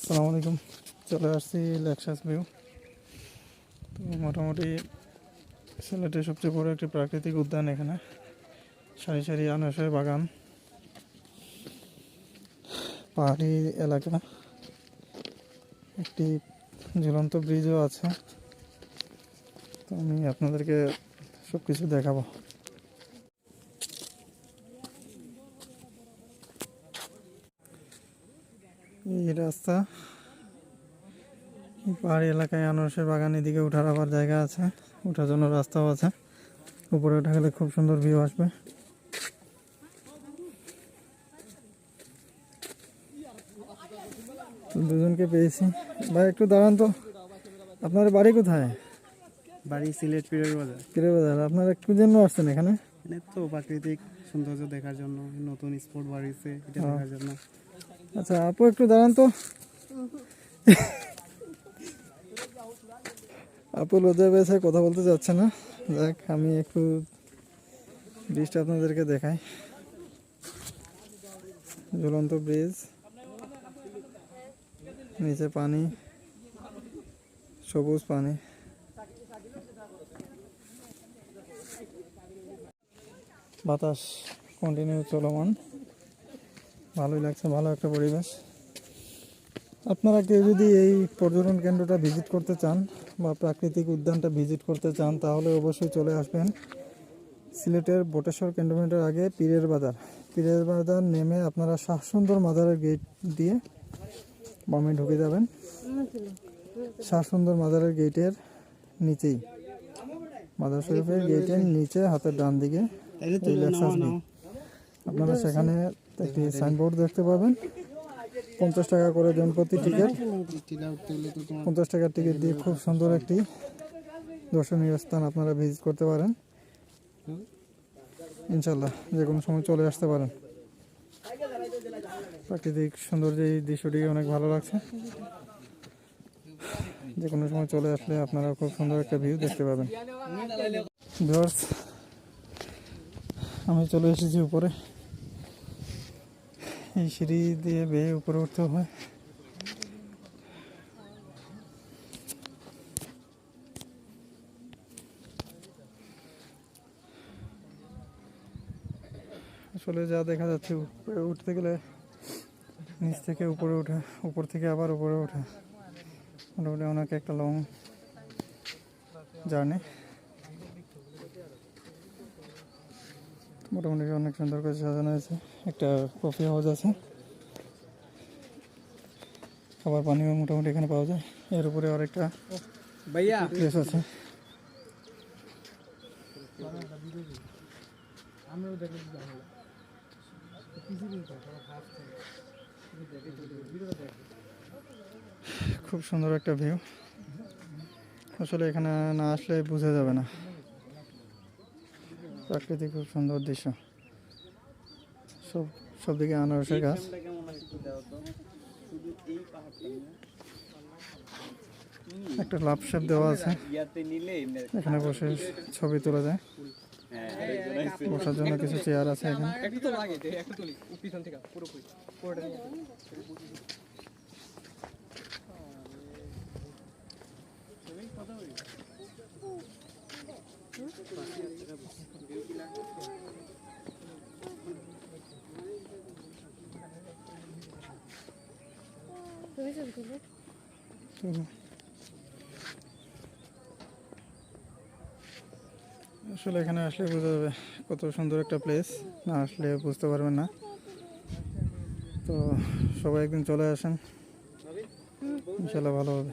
আসসালামু আলাইকুম। চলে আসছি লেকশাস ভিউ তো মোটামুটি সিলেটের সবচেয়ে বড় একটি প্রাকৃতিক উদ্যান এখানে। সারি সারি আনারসের বাগান। পাহাড়ি এলাকা। একটি ঝুলন্ত ব্রিজও আছে। তো আমি আপনাদেরকে সব কিছু দেখাবো। এই রাস্তা। পাহাড়ি এলাকায় আনারসের বাগান এদিকে উঠার আবার জায়গা আছে উঠার জন্য রাস্তাও আছে। উপরে ওঠা গেলে খুব সুন্দর ভিউ আসবে। দুজনকে পেয়েছি। ভাই একটু দাঁড়ান তো। আপনার বাড়ি কোথায়? বাড়ি সিলেট পীরের বাজার। কিরে বাজার। আপনারা একটু জন্য আসছেন এখানে? এখানে তো প্রাকৃতিক সৌন্দর্য দেখার জন্য নতুন স্পট বাড়িছে এটা। দেখার জন্য। আচ্ছা আপু একটু দাঁড়ান তো। আপু লজ্জা পেয়েছে, কথা বলতে যাচ্ছে না। যাক, আমি একটু ব্রিজটা আপনাদেরকে দেখাই। ঝুলন্ত ব্রিজ। নিচে পানি। সবুজ পানি। বাতাস কন্টিনিউ চলমান। ভালোই লাগছে ভালো একটা পরিবেশ। আপনারা কেউ যদি এই পর্যটন কেন্দ্রটা ভিজিট করতে চান বা প্রাকৃতিক উদ্যানটা ভিজিট করতে চান তাহলে অবশ্যই চলে আসবেন সিলেটের বটেশ্বর ক্যান্টনমেন্টের আগে পীরের বাজার। পীরের বাজার নেমে আপনারা শাহসুন্দর মাজারের গেট দিয়ে বামে ঢুকে যাবেন। শাহসুন্দর মাজারের গেটের নিচেই। মাজার শরীফের গেটের নিচে হাতের ডান দিকে আপনারা সেখানে একটি সাইনবোর্ড দেখতে পাবেন। পঞ্চাশ টাকা করে জন প্রতি টিকিট পঞ্চাশ টাকার টিকিট দিয়ে খুব সুন্দর একটি দর্শনীয় স্থান আপনারা ভিজিট করতে পারেন। ইনশাল্লাহ যে কোনো সময় চলে আসতে পারেন। প্রাকৃতিক সৌন্দর্য এই দৃশ্যটি অনেক ভালো লাগছে। যে কোনো সময় চলে আসলে আপনারা খুব সুন্দর একটা ভিউ দেখতে পাবেন। ভিউয়ার্স আমি চলে এসেছি উপরে। এই সিঁড়ি দিয়ে বেয়ে উপরে উঠতে হয় আসলে যা দেখা যাচ্ছে, উপরে উঠতে গেলে নিচ থেকে উপরে ওঠা উপর থেকে আবার উপরে ওঠা মোটামুটি অনেক একটা লং জার্নি মোটামুটি অনেক সুন্দর করে সাজানো হয়েছে। একটা কফি হাউস আছে। খাবার পানিও মোটামুটি এখানে পাওয়া যায়। এর উপরে আরেকটা প্লেস আছে। খুব সুন্দর একটা ভিউ আসলে এখানে না আসলে বোঝা যাবে না। প্রাকৃতিক খুব সুন্দর দৃশ্য। সব সব দিকে আনারসের গাছ। একটু লাভ শেপ দেওয়া আছে। এখানে বসে ছবি তোলা যায়। বসার জন্য কিছু চেয়ার আছে এখানে একটু তো লাগে একটু তুলি পিছন থেকে পুরোপুরি পুরোটা নিয়ে তো আসলে এখানে আসলে বোঝা যাবে কত সুন্দর একটা প্লেস না আসলে বুঝতে পারবেন না। তো সবাই একদিন চলে আসেন। ইনশাল্লাহ ভালো হবে।